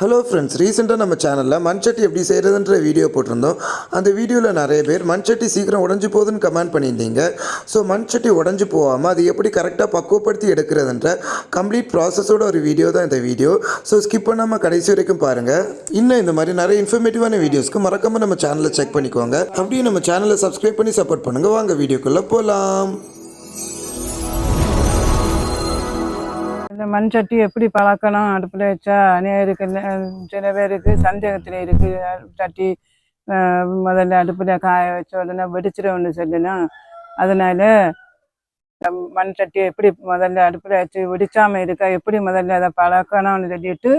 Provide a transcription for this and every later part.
Hello friends ரீசெண்டாக நம்ம சேனலில் மண்சட்டி எப்படி செய்கிறதுன்ற வீடியோ போட்டிருந்தோம். அந்த வீடியோவில் நிறைய பேர் மண்சட்டி சீக்கிரம் உடஞ்சி போகுதுன்னு கமெண்ட் பண்ணியிருந்தீங்க. ஸோ மண்சட்டி உடஞ்சி போகாமல் அது எப்படி கரெக்டாக பக்குவப்படுத்தி எடுக்கிறதுன்ற கம்ப்ளீட் ப்ராசஸோட ஒரு வீடியோ தான் இந்த வீடியோ ஸோ ஸ்கிப் பண்ணாமல் கடைசி வரைக்கும் பாருங்கள் இன்னும் இந்த மாதிரி நிறைய இன்ஃபர்மேட்டிவான வீடியோஸ்க்கு மறக்காமல் நம்ம சேனலை செக் பண்ணிக்கோங்க. அப்படியே நம்ம சேனலை சப்ஸ்கிரைப் பண்ணி சப்போர்ட் பண்ணுங்கள் வாங்க வீடியோக்குள்ளே போகலாம் இந்த மண் சட்டி எப்படி பழக்கணும்? அடுப்பில் வச்சா நேருக்கு சில பேருக்கு சந்தேகத்தில் இருக்கு. சட்டி முதல்ல அடுப்பில் காய வச்ச உடனே ஒன்று சொல்லணும். அதனால மண் சட்டியை எப்படி முதல்ல அடுப்பில் வச்சு வெடிச்சாமல் இருக்கா? எப்படி முதல்ல அதை பழக்கணும்னு சொல்லிட்டு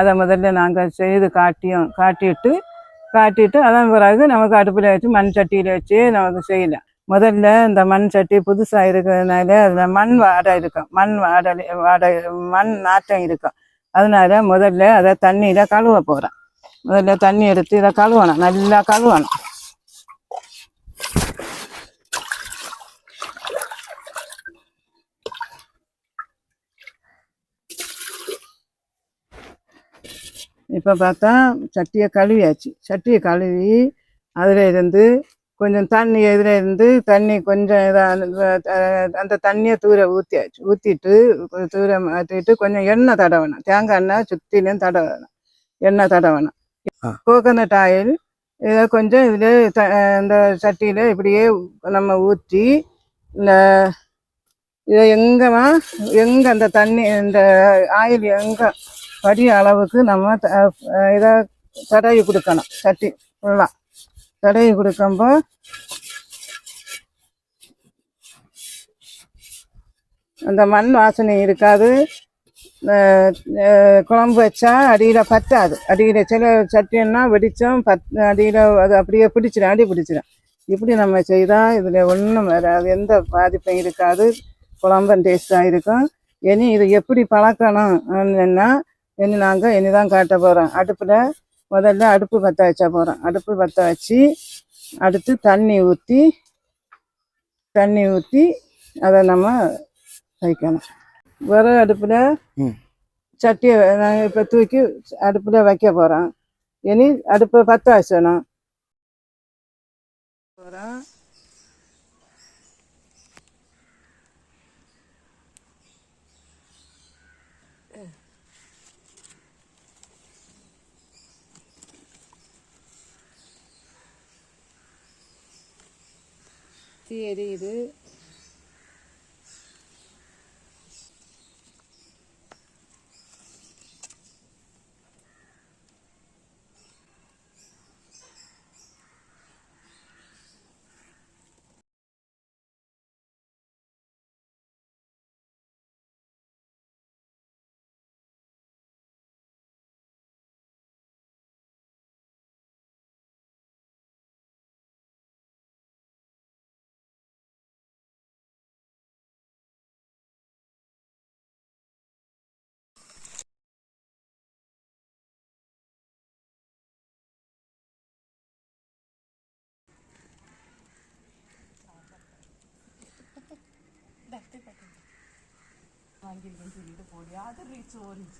அதை முதல்ல நாங்கள் செய்து காட்டியோம் காட்டிட்டு காட்டிட்டு அதன் பிறகு நமக்கு அடுப்பில் வச்சு மண் சட்டியில் வச்சு நமக்கு செய்யலாம். முதல்ல இந்த மண் சட்டி புதுசாக இருக்கிறதுனால அதில் மண் வாடை இருக்கும். மண் வாடை வாடை மண் நாட்டம் இருக்கும். அதனால முதல்ல அதை தண்ணியில் கழுவ போகிறேன் முதல்ல தண்ணி எடுத்து இதை கழுவணும். நல்லா கழுவணும். இப்போ பார்த்தா சட்டியை கழுவியாச்சு. சட்டியை கழுவி அதில் இருந்து கொஞ்சம் தண்ணி இதில் இருந்து தண்ணி கொஞ்சம் இதாக அந்த தண்ணியை தூர ஊற்றியாச்சு ஊற்றிட்டு தூர மாற்றிட்டு கொஞ்சம் எண்ணெய் தடவணும். தேங்காய் எண்ணெய் சுற்றிலும் தடவணும். எண்ணெய் தடவணும். கோகனட் ஆயில் இதை கொஞ்சம் இதில் த இந்த சட்டியில் இப்படியே நம்ம ஊற்றி இந்த இதை எங்கேமா எங்கே அந்த தண்ணி இந்த ஆயில் எங்கே படிய அளவுக்கு நம்ம இதை தடவி கொடுக்கணும். சட்டி ஃபுல்லாக தடவி கொடுக்கும்போது அந்த மண் வாசனை இருக்காது. குழம்பு வச்சா அடியில் பத்தாது. அடியில் சில சட்டின்னா வெடித்தோம் பத் அடியில் அது அப்படியே பிடிச்சிடும் அடி பிடிச்சிடும் இப்படி நம்ம செய்தால் இதில் ஒன்றும் வராது. எந்த பாதிப்பும் இருக்காது. குழம்பும் டேஸ்ட்டாக இருக்கும். இனி இது எப்படி பழக்கணும்னா இனி நாங்கள் இனி தான் காட்ட போகிறோம் அடுப்பில் முதல்ல அடுப்பு பற்ற வச்சா போகிறோம் அடுப்பு பற்ற வச்சு அடுத்து தண்ணி ஊற்றி தண்ணி ஊற்றி அதை நம்ம வைக்கணும். விறகு அடுப்பில் சட்டியை நாங்கள் இப்போ தூக்கி அடுப்பில் வைக்க போகிறோம் இனி அடுப்பை பற்ற வச்சணும். போகிறோம் ചെയ്ത് ഇത് தீ எரியுது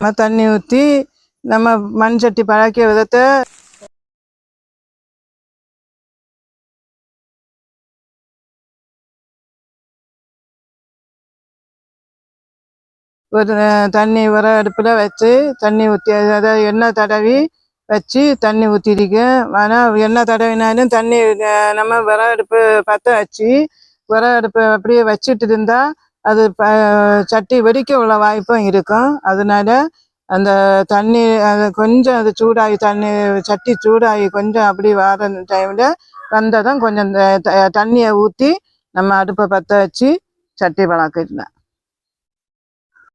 நம்ம தண்ணி ஊற்றி நம்ம மண் சட்டி பழக்கிய விதத்தை ஒரு தண்ணி உர அடுப்பில் வச்சு தண்ணி ஊற்றி அதாவது எண்ணெய் தடவி வச்சு தண்ணி ஊற்றிருக்கேன் ஆனால் என்ன தடவினாலும் தண்ணி நம்ம விற அடுப்பு பற்ற வச்சு விற அடுப்பு அப்படியே வச்சுட்டு இருந்தா அது ப சட்டி வெடிக்க உள்ள வாய்ப்பும் இருக்கும். அதனால அந்த தண்ணி அது கொஞ்சம் அது சூடாகி தண்ணி சட்டி சூடாகி கொஞ்சம் அப்படி வர டைமில் வந்ததும் கொஞ்சம் இந்த த- தண்ணியை ஊற்றி நம்ம அடுப்பை பற்ற வச்சு சட்டி வளர்க்கிட்டேன்